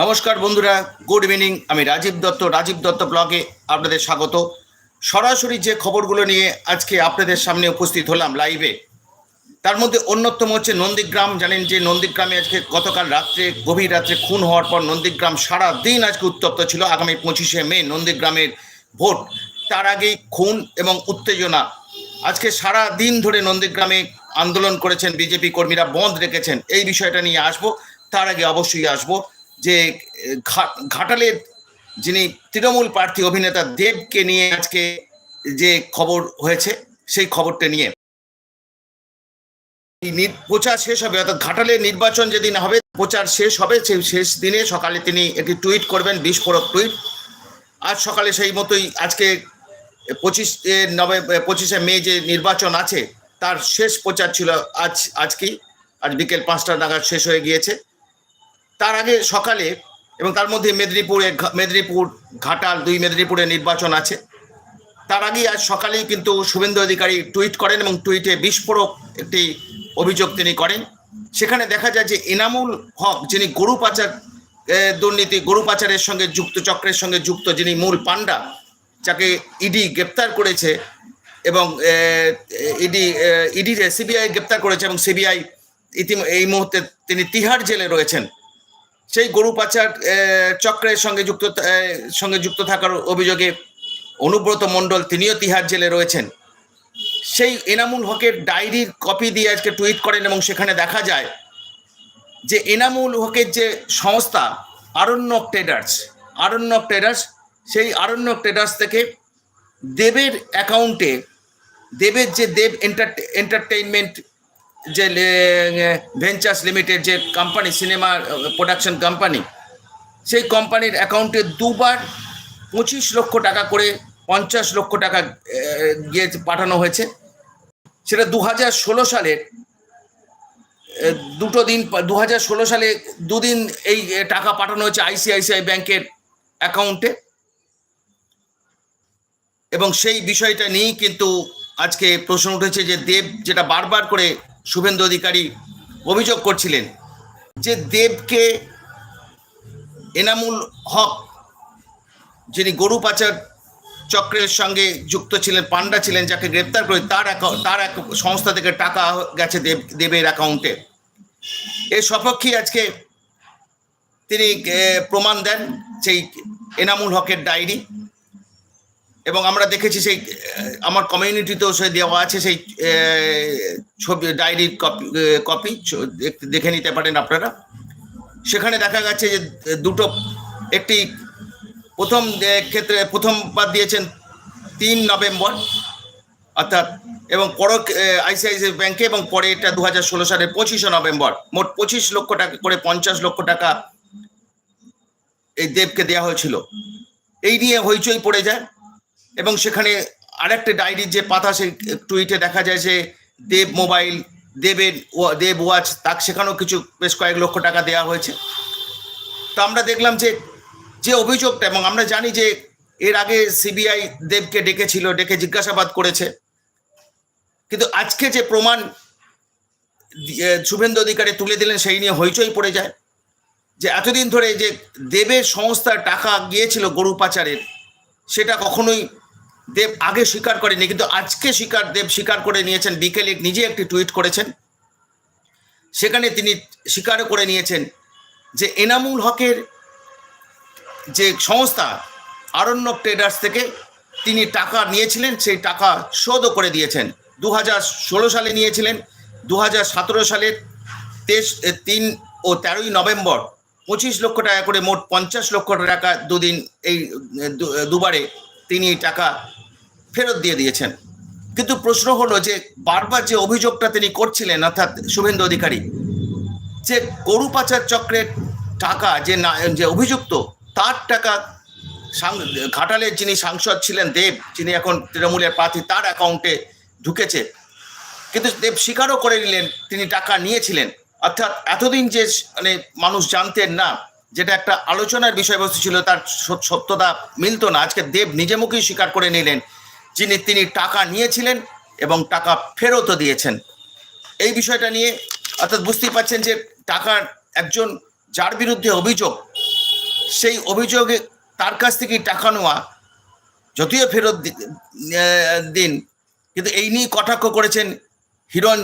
নমস্কার বন্ধুরা good evening আমি রাজীব দত্ত রাজীব দত্ত ব্লগে আপনাদের স্বাগত। সরাসরি যে খবরগুলো নিয়ে আজকে আপনাদের সামনে উপস্থিত হলাম লাইভে তার মধ্যে অন্যতম হচ্ছে নন্দীগ্রাম। জানেন যে নন্দীগ্রামে আজকে গতকাল রাত্রে, গভীর রাত্রে খুন হওয়ার পর নন্দীগ্রাম সারা দিন আজকে উত্তপ্ত ছিল, আগামী পঁচিশে মে নন্দীগ্রামের ভোট। তার আগেই খুন এবং উত্তেজনা। আজকে সারা দিন ধরে নন্দীগ্রামে আন্দোলন করেছেন বিজেপি কর্মীরা, বন্ধ রেখেছেন। এই বিষয়টা নিয়ে আসব, তার আগে অবশ্যই আসব। যে ঘাটালের যিনি তৃণমূল প্রার্থী অভিনেতা দেবকে নিয়ে আজকে যে খবর হয়েছে, সেই খবরটা নিয়ে। প্রচার শেষ হবে, অর্থাৎ ঘাটালে নির্বাচন যেদিন হবে, প্রচার শেষ হবে, সেই শেষ দিনে সকালে তিনি একটি টুইট করবেন, বিস্ফোরক টুইট। আজ সকালে সেই মতোই আজকে পঁচিশ নভেম্বর পঁচিশে মে যে নির্বাচন আছে, তার শেষ প্রচার ছিল আজ, আজকেই। আজ বিকেল পাঁচটা নাগাদ শেষ হয়ে গিয়েছে। তার আগে সকালে এবং তার মধ্যে মেদিনীপুরে মেদিনীপুর ঘাটাল, দুই মেদিনীপুরে নির্বাচন আছে। তার আগে আজ সকালেই কিন্তু শুভেন্দু অধিকারী টুইট করেন এবং টুইটে বিস্ফোরক একটি অভিযোগ তিনি করেন। সেখানে দেখা যায় যে এনামুল হক, যিনি গরু পাচার দুর্নীতি, গরু পাচারের সঙ্গে যুক্ত, চক্রের সঙ্গে যুক্ত, যিনি মূল পান্ডা যাকে ইডি গ্রেপ্তার করেছে এবং ইডি ইডি সিবিআই গ্রেপ্তার করেছে এবং সিবিআই ইতি এই মুহূর্তে তিনি তিহার জেলে রয়েছেন। সেই গরু পাচার চক্রের সঙ্গে যুক্ত সঙ্গে যুক্ত থাকার অভিযোগে অনুব্রত মণ্ডল তিনিও তিহার জেলে রয়েছেন। সেই এনামুল হকের ডায়েরির কপি দিয়ে আজকে টুইট করেন এবং সেখানে দেখা যায় যে এনামুল হকের যে সংস্থা, আরণ্যক ট্রেডার্স আরণ্যক ট্রেডার্স, সেই আরণ্যক ট্রেডার্স থেকে দেবের অ্যাকাউন্টে, দেবের যে দেব এন্টারটেইনমেন্ট যে ভেঞ্চার্স লিমিটেড যে কোম্পানি সিনেমা প্রোডাকশন কোম্পানি সেই কোম্পানির অ্যাকাউন্টে দুবার পঁচিশ লক্ষ টাকা করে পঞ্চাশ লক্ষ টাকা গিয়ে পাঠানো হয়েছে। সেটা দু হাজার ষোলো সালের দুটো দিন দু হাজার ষোলো সালে দুদিন এই টাকা পাঠানো হয়েছে আইসিআইসিআই ব্যাংকের অ্যাকাউন্টে এবং সেই বিষয়টা নিয়েই কিন্তু আজকে প্রশ্ন উঠেছে যে দেব যেটা বারবার করে শুভেন্দু অধিকারী অভিযোগ করছিলেন যে দেবকে এনামুল হক, যিনি গরু পাচার চক্রের সঙ্গে যুক্ত ছিলেন পান্ডা ছিলেন, যাকে গ্রেপ্তার করে তার তার এক সংস্থা থেকে টাকা গেছে দেব, দেবের অ্যাকাউন্টে এর সপক্ষে আজকে তিনি প্রমাণ দেন সেই এনামুল হকের ডায়েরি। এবং আমরা দেখেছি সেই আমার কমিউনিটিতেও সে দেওয়া আছে সেই ছবি ডায়েরির কপি কপি দেখে নিতে পারেন আপনারা। সেখানে দেখা গেছে যে দুটো, একটি প্রথম ক্ষেত্রে প্রথমবার দিয়েছেন তিন নভেম্বর, অর্থাৎ, এবং পর আইসিআইসিআই ব্যাংকে এবং পরে এটা দু হাজার ষোলো সালের পঁচিশে নভেম্বর, মোট পঁচিশ লক্ষ টাকা করে পঞ্চাশ লক্ষ টাকা এই দেবকে দেওয়া হয়েছিল। এই নিয়ে হইচই পড়ে যায়। এবং সেখানে আরেকটা ডায়েরির যে পাতা সেই টুইটে দেখা যায় যে দেব মোবাইল, দেবের দেব ওয়াচ, তাকে সেখানেও কিছু বেশ কয়েক লক্ষ টাকা দেওয়া হয়েছে। তো আমরা দেখলাম যে যে অভিযোগটা এবং আমরা জানি যে এর আগে সিবিআই দেবকে ডেকেছিল, ডেকে জিজ্ঞাসাবাদ করেছে। কিন্তু আজকে যে প্রমাণ শুভেন্দু অধিকারী তুলে দিলেন সেই নিয়ে হইচই পড়ে যায়। যে এতদিন ধরে যে দেবের সংস্থার টাকা গিয়েছিল গরু পাচারের, সেটা কখনোই দেব আগে স্বীকার করেনি, কিন্তু আজকে স্বীকার, দেব স্বীকার করে নিয়েছেন। বিকেলে নিজে একটি টুইট করেছেন। সেখানে তিনি স্বীকারও করে নিয়েছেন যে এনামুল হকের যে সংস্থা, আরণ্যক ট্রেডার্স থেকে তিনি টাকা নিয়েছিলেন, সেই টাকা শোধও করে দিয়েছেন। দু হাজার ষোলো সালে নিয়েছিলেন দু হাজার সতেরো সালের তেইশ, তিন ও তেরোই নভেম্বর, পঁচিশ লক্ষ টাকা করে, মোট পঞ্চাশ লক্ষ টাকা দুদিন এই দুবারে তিনি টাকা ফেরত দিয়ে দিয়েছেন। কিন্তু প্রশ্ন হলো যে, বারবার যে অভিযোগটা তিনি করছিলেন, অর্থাৎ শুভেন্দু অধিকারী, যে গরু পাচার চক্রের টাকা যে না, যে অভিযুক্ত, তার টাকা ঘাটালের যিনি সাংসদ ছিলেন দেব, যিনি এখন তৃণমূলের প্রার্থী, তার অ্যাকাউন্টে ঢুকেছে। কিন্তু দেব স্বীকারও করে নিলেন, তিনি টাকা নিয়েছিলেন। অর্থাৎ এতদিন যে মানে মানুষ জানতেন না, যেটা একটা আলোচনার বিষয়বস্তু ছিল, তার সত- সত্যতা মিলতো না। আজকে দেব নিজে মুখেই স্বীকার করে নিলেন যিনি তিনি টাকা নিয়েছিলেন এবং টাকা ফেরতও দিয়েছেন। এই বিষয়টা নিয়ে অর্থাৎ বুঝতেই পারছেন যে টাকার একজন যার বিরুদ্ধে অভিযোগ, সেই অভিযোগে তার কাছ থেকে টাকা নেওয়া, যদিও ফেরত দিন, কিন্তু এই নিয়ে কটাক্ষ করেছেন হিরণ,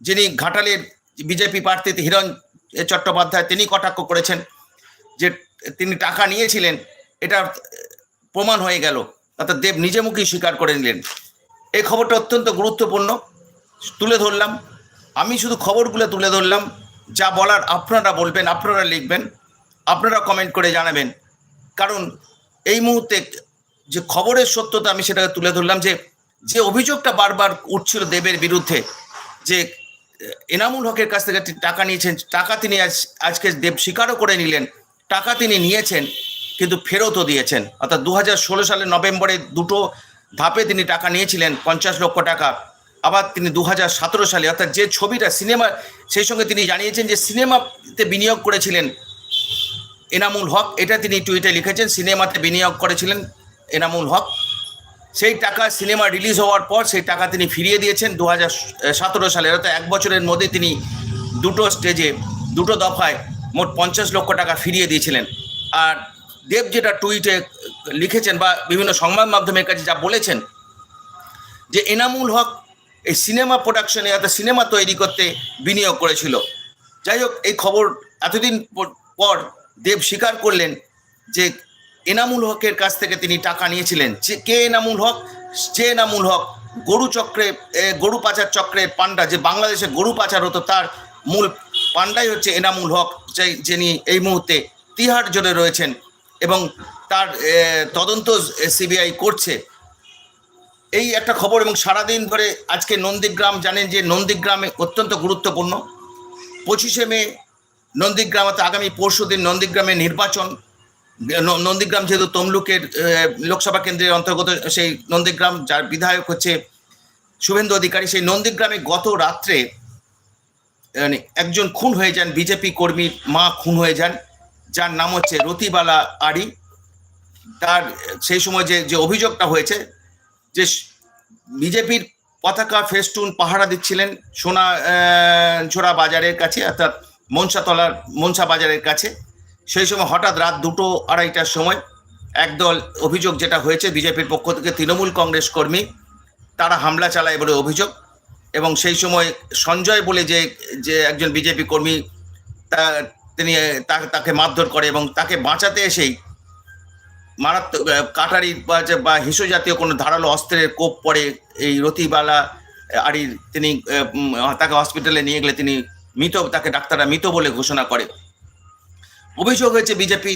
যিনি ঘাটালের বিজেপি প্রার্থী হিরণ চট্টোপাধ্যায় তিনি কটাক্ষ করেছেন যে তিনি টাকা নিয়েছিলেন এটা প্রমাণ হয়ে গেল। অর্থাৎ দেব নিজে মুখেই স্বীকার করে নিলেন। এই খবরটা অত্যন্ত গুরুত্বপূর্ণ। তুলে ধরলাম। আমি শুধু খবরগুলো তুলে ধরলাম। যা বলার আপনারা বলবেন, আপনারা লিখবেন, আপনারা কমেন্ট করে জানাবেন। কারণ এই মুহূর্তে যে খবরের সত্যতা আমি সেটাকে তুলে ধরলাম যে যে অভিযোগটা বারবার উঠছিল দেবের বিরুদ্ধে, যে এনামুল হকের কাছ থেকে টাকা নিয়েছেন, টাকা তিনি আজ, আজকে দেব স্বীকারও করে নিলেন, টাকা তিনি নিয়েছেন কিন্তু ফেরতও দিয়েছেন। অর্থাৎ দু হাজার সালের নভেম্বরে দুটো ধাপে তিনি টাকা নিয়েছিলেন, পঞ্চাশ লক্ষ টাকা। আবার তিনি দু হাজার সতেরো সালে, অর্থাৎ যে ছবিটা সিনেমা, সেই সঙ্গে তিনি জানিয়েছেন যে সিনেমাতে বিনিয়োগ করেছিলেন এনামুল হক। এটা তিনি টুইটে লিখেছেন, সিনেমাতে বিনিয়োগ করেছিলেন এনামুল হক। সেই টাকা সিনেমা রিলিজ হওয়ার পর সেই টাকা তিনি ফিরিয়ে দিয়েছেন দু হাজার সতেরো সালে। অর্থাৎ এক বছরের মধ্যে তিনি দুটো স্টেজে, দুটো দফায় মোট পঞ্চাশ লক্ষ টাকা ফিরিয়ে দিয়েছিলেন। আর দেব যেটা টুইটে লিখেছেন বা বিভিন্ন সংবাদ মাধ্যমের কাছে যা বলেছেন, যে এনামুল হক এই সিনেমা প্রোডাকশনে অর্থাৎ সিনেমা তৈরি করতে বিনিয়োগ করেছিল। যাই হোক, এই খবর এতদিন পর- দেব স্বীকার করলেন যে এনামুল হকের কাছ থেকে তিনি টাকা নিয়েছিলেন। যে কে এনামুল হক? যে এনামুল হক, গরু চক্রে গরু পাচার চক্রের পান্ডা যে বাংলাদেশে গরু পাচার হতো, তার মূল পান্ডাই হচ্ছে এনামুল হক যে যিনি এই মুহূর্তে তিহার জোরে রয়েছেন। এবং তার তদন্ত সিবিআই করছে। এই একটা খবর এবং সারাদিন ধরে আজকে নন্দীগ্রাম জানেন যে নন্দীগ্রামে অত্যন্ত গুরুত্বপূর্ণ। পঁচিশে মে নন্দীগ্রাম নন্দীগ্রামে আগামী পরশু দিন নন্দীগ্রামে নির্বাচন। নন্দীগ্রাম যেহেতু তমলুকের লোকসভা কেন্দ্রের অন্তর্গত, সেই নন্দীগ্রাম যার বিধায়ক হচ্ছে শুভেন্দু অধিকারী, সেই নন্দীগ্রামে গত রাত্রে মানে একজন খুন হয়ে যান, বিজেপি কর্মীর মা খুন হয়ে যান। যার নাম হচ্ছে রতিবালা আড়ি। তার সেই সময় যে যে অভিযোগটা হয়েছে, যে বিজেপির পতাকা ফেস্টুন পাহারা দিচ্ছিলেন সোনা ঝোড়া বাজারের কাছে, অর্থাৎ মনসাতলার মনসা বাজারের কাছে। সেই সময় হঠাৎ রাত দুটো আড়াইটার সময় একদল অভিযোগ যেটা হয়েছে, বিজেপির পক্ষ থেকে তৃণমূল কংগ্রেস কর্মী, তারা হামলা চালায় বলে অভিযোগ। এবং সেই সময় সঞ্জয় বলে যে যে একজন বিজেপি কর্মী তিনি তাকে মারধর করে এবং তাকে বাঁচাতে এসেই মারাত্মক কাটারি বা হিংস জাতীয় কোনো ধারালো অস্ত্রের কোপ পড়ে এই রতিবালা আড়ির তিনি তাকে হসপিটালে নিয়ে গেলে তিনি মৃত, তাকে ডাক্তাররা মৃত বলে ঘোষণা করে। অভিযোগ হয়েছে বিজেপি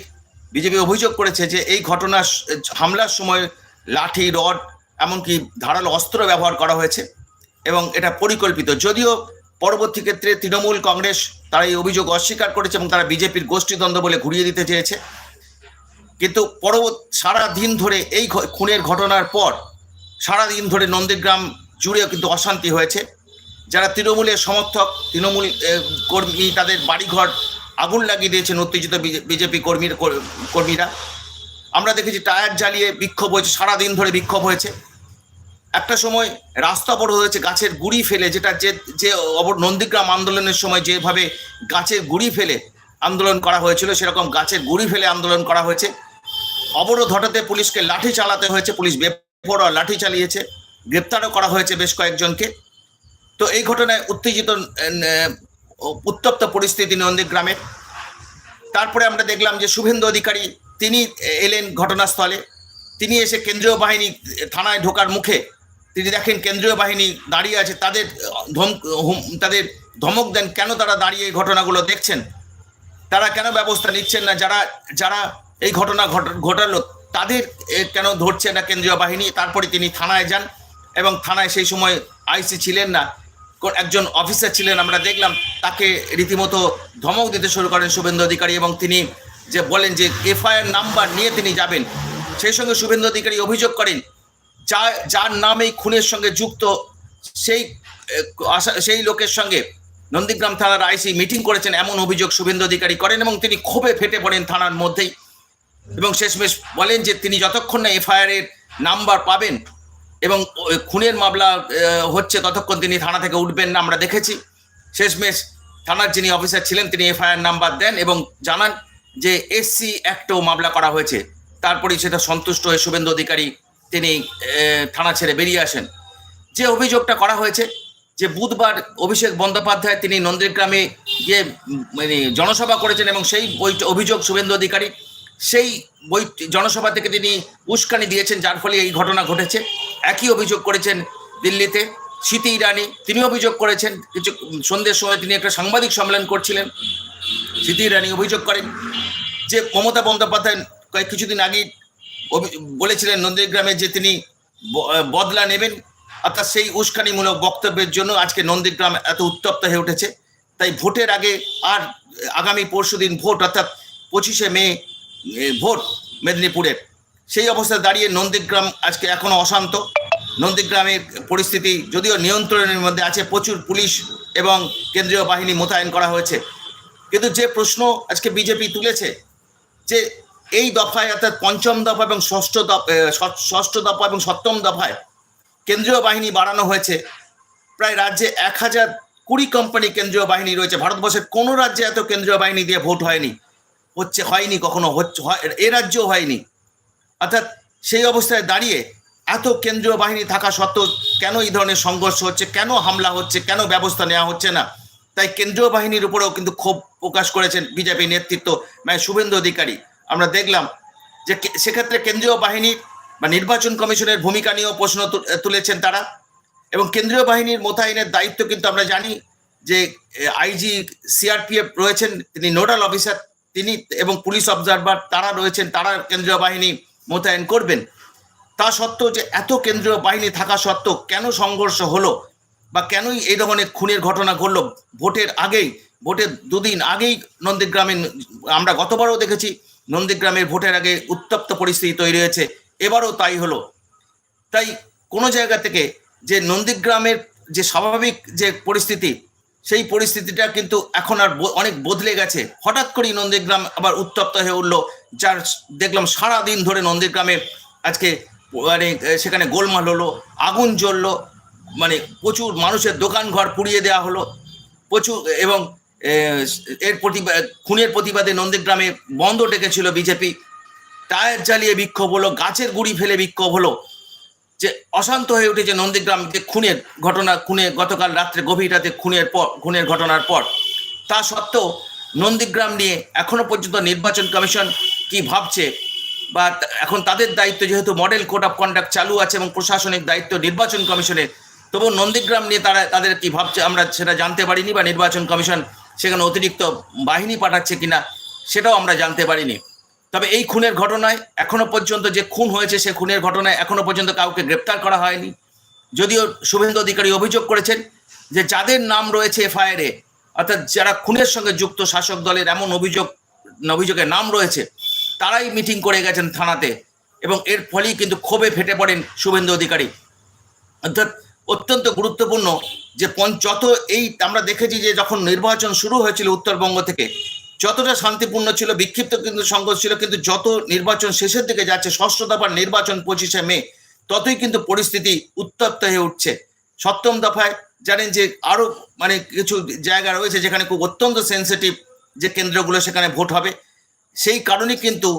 বিজেপি অভিযোগ করেছে যে এই ঘটনা হামলার সময় লাঠি, রড, এমনকি ধারালো অস্ত্র ব্যবহার করা হয়েছে এবং এটা পরিকল্পিত। যদিও পরবর্তী ক্ষেত্রে তৃণমূল কংগ্রেস তারা এই অভিযোগ অস্বীকার করেছে এবং তারা বিজেপির গোষ্ঠীদ্বন্দ্ব বলে ঘুরিয়ে দিতে চেয়েছে। কিন্তু পরবর্তী সারা দিন ধরে এই খুনের ঘটনার পর সারা দিন ধরে নন্দীগ্রাম জুড়েও কিন্তু অশান্তি হয়েছে। যারা তৃণমূলের সমর্থক, তৃণমূল কর্মী, তাদের বাড়িঘর আগুন লাগিয়ে দিয়েছেন উত্তেজিত বিজেপি কর্মীর কর্মীরা। আমরা দেখেছি টায়ার জ্বালিয়ে বিক্ষোভ হয়েছে সারা দিন ধরে বিক্ষোভ হয়েছে। একটা সময় রাস্তা অবরোধ হয়েছে, গাছের গুড়ি ফেলে, যেটা যে যে নন্দীগ্রাম আন্দোলনের সময় যেভাবে গাছের গুড়ি ফেলে আন্দোলন করা হয়েছিল, সেরকম গাছের গুড়ি ফেলে আন্দোলন করা হয়েছে। অবরোধ হঠাতে পুলিশকে লাঠি চালাতে হয়েছে, পুলিশ বেপরোয়া লাঠি চালিয়েছে, গ্রেপ্তারও করা হয়েছে বেশ কয়েকজনকে। তো এই ঘটনায় উত্তেজিত উত্তপ্ত পরিস্থিতি নন্দীগ্রামের। তারপরে আমরা দেখলাম যে শুভেন্দু অধিকারী, তিনি এলেন ঘটনাস্থলে। তিনি এসে কেন্দ্রীয় বাহিনী থানায় ঢোকার মুখে তিনি দেখেন কেন্দ্রীয় বাহিনী দাঁড়িয়ে আছে, তাদের ধম তাদের ধমক দেন, কেন তারা দাঁড়িয়ে এই ঘটনাগুলো দেখছেন? তারা কেন ব্যবস্থা নিচ্ছেন না? যারা যারা এই ঘটনা ঘট- ঘটালো, তাদের কেন ধরছে না কেন্দ্রীয় বাহিনী? তারপরে তিনি থানায় যান এবং থানায় সেই সময় আইসি ছিলেন না। একজন অফিসার ছিলেন, আমরা দেখলাম, তাকে রীতিমতো ধমক দিতে শুরু করেন শুভেন্দু অধিকারী এবং তিনি যে বলেন যে, এফআইআর নাম্বার নিয়ে তিনি যাবেন, সেই সঙ্গে শুভেন্দু অধিকারী অভিযোগ করেন যা, যার নাম এই খুনের সঙ্গে যুক্ত, সেই সেই লোকের সঙ্গে নন্দীগ্রাম থানার আইসি মিটিং করেছেন এমন অভিযোগ শুভেন্দু অধিকারী করেন এবং তিনি ক্ষোভে ফেটে পড়েন থানার মধ্যেই এবং শেষমেশ বলেন যে তিনি যতক্ষণ না এফআইআর এর নাম্বার পাবেন এবং খুনের মামলা হচ্ছে ততক্ষণ তিনি থানা থেকে উঠবেন না আমরা দেখেছি। শেষমেশ থানার যিনি অফিসার ছিলেন তিনি এফআইআর নাম্বার দেন এবং জানান যে এসসি অ্যাক্টেও মামলা করা হয়েছে। তারপরে সেটা সন্তুষ্ট হয়ে শুভেন্দু অধিকারী তিনি থানা ছেড়ে বেরিয়ে আসেন। যে অভিযোগটা করা হয়েছে, যে বুধবার অভিষেক বন্দ্যোপাধ্যায় তিনি নন্দীগ্রামে গিয়ে মানে জনসভা করেছেন এবং সেই বই অভিযোগ শুভেন্দু অধিকারী সেই বই জনসভা থেকে তিনি উস্কানি দিয়েছেন, যার ফলে এই ঘটনা ঘটেছে। একই অভিযোগ করেছেন দিল্লিতে স্মৃতি ইরানি, তিনি অভিযোগ করেছেন, কিছু সন্ধ্যের সময় তিনি একটা সাংবাদিক সম্মেলন করছিলেন, স্মৃতি ইরানি অভিযোগ করেন যে মমতা বন্দ্যোপাধ্যায় কয়েক কিছুদিন আগে বলেছিলেন নন্দীগ্রামে যে তিনি বদলা নেবেন, অর্থাৎ সেই উস্কানিমূলক বক্তব্যের জন্য আজকে নন্দীগ্রাম এত উত্তপ্ত হয়ে উঠেছে। তাই ভোটের আগে আর আগামী পরশুদিন ভোট, অর্থাৎ পঁচিশে মে ভোট মেদিনীপুরের। সেই অবস্থায় দাঁড়িয়ে নন্দীগ্রাম আজকে এখনও অশান্ত। নন্দীগ্রামের পরিস্থিতি যদিও নিয়ন্ত্রণের মধ্যে আছে, প্রচুর পুলিশ এবং কেন্দ্রীয় বাহিনী মোতায়েন করা হয়েছে। কিন্তু যে প্রশ্ন আজকে বিজেপি তুলেছে, যে এই দফায় অর্থাৎ পঞ্চম দফা এবং ষষ্ঠ দফা ষষ্ঠ দফা এবং সপ্তম দফায় কেন্দ্রীয় বাহিনী বাড়ানো হয়েছে। প্রায় রাজ্যে এক হাজার কুড়ি কোম্পানি কেন্দ্রীয় বাহিনী রয়েছে। ভারতবর্ষের কোনো রাজ্যে এত কেন্দ্রীয় বাহিনী দিয়ে ভোট হয়নি। হচ্ছে, হয়নি কখনো, হচ্ছে এ রাজ্যেও হয়নি। অর্থাৎ সেই অবস্থায় দাঁড়িয়ে এত কেন্দ্রীয় বাহিনী থাকা সত্ত্বেও কেন এই ধরনের সংঘর্ষ হচ্ছে, কেন হামলা হচ্ছে, কেন ব্যবস্থা নেওয়া হচ্ছে না? তাই কেন্দ্রীয় বাহিনীর উপরেও কিন্তু ক্ষোভ প্রকাশ করেছেন বিজেপি নেতৃত্ব মানে শুভেন্দু অধিকারী। আমরা দেখলাম যে সেক্ষেত্রে কেন্দ্রীয় বাহিনীর বা নির্বাচন কমিশনের ভূমিকা নিয়েও প্রশ্ন তুলেছেন তারা। এবং কেন্দ্রীয় বাহিনীর মোতায়েনের দায়িত্ব কিন্তু আমরা জানি যে আইজি সিআরপিএফ রয়েছেন, তিনি নোডাল অফিসার, তিনি এবং পুলিশ অবজারভার তারা রয়েছেন, তারা কেন্দ্রীয় বাহিনী মোতায়েন করবেন। তা সত্ত্বেও যে এত কেন্দ্রীয় বাহিনী থাকা সত্ত্বেও কেন সংঘর্ষ হলো বা কেনই এই ধরনের খুনের ঘটনা ঘটলো? ভোটের আগেই, ভোটের দুদিন আগেই নন্দীগ্রামে আমরা গতবারও দেখেছি নন্দীগ্রামের ভোটের আগে উত্তপ্ত পরিস্থিতি তৈরি হয়েছে। এবারও তাই হলো। তাই কোনো জায়গা থেকে যে নন্দীগ্রামের যে স্বাভাবিক যে পরিস্থিতি, সেই পরিস্থিতিটা কিন্তু এখন আর অনেক বদলে গেছে। হঠাৎ করেই নন্দীগ্রাম আবার উত্তপ্ত হয়ে উঠল, যার দেখলাম সারা দিন ধরে নন্দীগ্রামে আজকে মানে সেখানে গোলমাল হলো, আগুন জ্বললো মানে প্রচুর মানুষের দোকান ঘর পুড়িয়ে দেওয়া হলো, প্রচুর, এবং এর প্রতিবাদ, খুনের প্রতিবাদে নন্দীগ্রামে বন্ধ ডেকেছিল বিজেপি। টায়ার জ্বালিয়ে বিক্ষোভ হলো, গাছের গুড়ি ফেলে বিক্ষোভ হলো। যে অশান্ত হয়ে উঠেছে নন্দীগ্রাম যে খুনের ঘটনা, খুনে গতকাল রাত্রে গভীর রাতে খুনের পর, খুনের ঘটনার পর। তা সত্ত্বেও নন্দীগ্রাম নিয়ে এখনও পর্যন্ত নির্বাচন কমিশন কি ভাবছে বা এখন তাদের দায়িত্ব যেহেতু মডেল কোড অফ কন্ডাক্ট চালু আছে এবং প্রশাসনিক দায়িত্ব নির্বাচন কমিশনের তবু নন্দীগ্রাম নিয়ে তারা, তাদের কি ভাবছে আমরা সেটা জানতে পারিনি বা নির্বাচন কমিশন সেখানে অতিরিক্ত বাহিনী পাঠাচ্ছে কিনা সেটাও আমরা জানতে পারিনি। তবে এই খুনের ঘটনায় এখনও পর্যন্ত যে খুন হয়েছে সে খুনের ঘটনায় এখনও পর্যন্ত কাউকে গ্রেপ্তার করা হয়নি। যদিও শুভেন্দু অধিকারী অভিযোগ করেছেন যে যাদের নাম রয়েছে এফআইআরে অর্থাৎ যারা খুনের সঙ্গে যুক্ত শাসক দলের এমন অভিযোগ, অভিযোগের নাম রয়েছে, তারাই মিটিং করে গেছেন থানাতে এবং এর ফলেই কিন্তু ক্ষোভে ফেটে পড়েন শুভেন্দু অধিকারী। অর্থাৎ অত্যন্ত গুরুত্বপূর্ণ যত এই আমরা দেখেছি যে যখন নির্বাচন শুরু হয়েছিল উত্তরবঙ্গ থেকে, যতটা শান্তিপূর্ণ ছিল, বিক্ষিপ্ত কিন্তু সংঘর্ষ ছিল, কিন্তু যত নির্বাচন শেষের দিকে যাচ্ছে, ষষ্ঠ দফার নির্বাচন পঁচিশে মে, ততই কিন্তু পরিস্থিতি উত্তপ্ত হয়ে উঠছে। সপ্তম দফায় জানেন যে আরও মানে কিছু জায়গা রয়েছে যেখানে খুব অত্যন্ত সেন্সিটিভ যে কেন্দ্রগুলো সেখানে ভোট হবে। সেই কারণে কিন্তু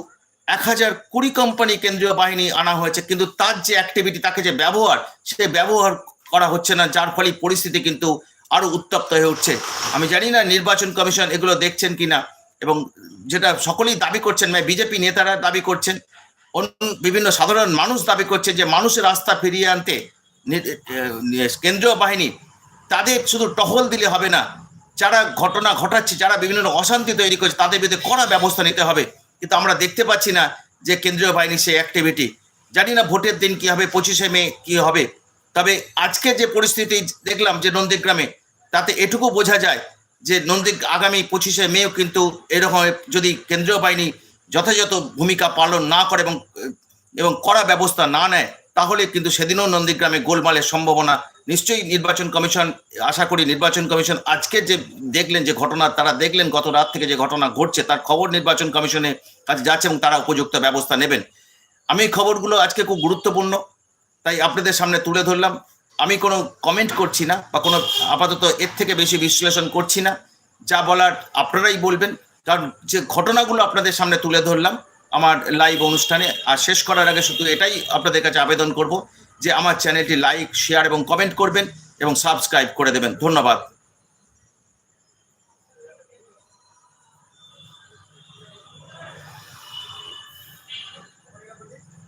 এক হাজার কুড়ি কোম্পানি কেন্দ্রীয় বাহিনী আনা হয়েছে, কিন্তু তার যে অ্যাক্টিভিটি তাকে যে ব্যবহার, সে ব্যবহার করা হচ্ছে না, যার ফলে পরিস্থিতি কিন্তু আরও উত্তপ্ত হয়ে উঠছে। আমি জানি না নির্বাচন কমিশন এগুলো দেখছেন কিনা, এবং যেটা সকলেই দাবি করছেন মানে বিজেপি নেতারা দাবি করছেন বিভিন্ন সাধারণ মানুষ দাবি করছে যে মানুষের আস্থা ফিরিয়ে আনতে কেন্দ্রীয় বাহিনী তাদের শুধু টহল দিলে হবে না, যারা ঘটনা ঘটাচ্ছে, যারা বিভিন্ন অশান্তি তৈরি করছে, তাদের বিরুদ্ধে কড়া ব্যবস্থা নিতে হবে। কিন্তু আমরা দেখতে পাচ্ছি না যে কেন্দ্রীয় বাহিনী সেই অ্যাক্টিভিটি জানি না ভোটের দিন কি হবে, পঁচিশে মে কি হবে তবে আজকে যে পরিস্থিতি দেখলাম যে নন্দীগ্রামে, তাতে এটুকু বোঝা যায় যে নন্দী আগামী পঁচিশে মেও কিন্তু এরকম যদি কেন্দ্রীয় বাহিনী যথাযথ ভূমিকা পালন না করে এবং এবং কড়া ব্যবস্থা না নেয়, তাহলে কিন্তু সেদিনও নন্দীগ্রামে গোলমালের সম্ভাবনা। নিশ্চয়ই নির্বাচন কমিশন, আশা করি নির্বাচন কমিশন আজকে যে দেখলেন যে ঘটনা, তারা দেখলেন গত রাত থেকে যে ঘটনা ঘটছে, তার খবর নির্বাচন কমিশনের কাছে যাচ্ছে এবং তারা উপযুক্ত ব্যবস্থা নেবেন। আমি খবরগুলো আজকে খুব গুরুত্বপূর্ণ। তাই আপনাদের সামনে তুলে ধরলাম। আমি কোনো কমেন্ট করছি না বা কোনো আপাতত এর থেকে বেশি বিশ্লেষণ করছি না। যা বলার আপনারাই বলবেন। কারণ যে ঘটনাগুলো আপনাদের সামনে তুলে ধরলাম আমার লাইভ অনুষ্ঠানে, আর শেষ করার আগে শুধু এটাই আপনাদের কাছে আবেদন করব যে আমার চ্যানেলটি লাইক শেয়ার এবং কমেন্ট করবেন এবং সাবস্ক্রাইব করে দেবেন। ধন্যবাদ।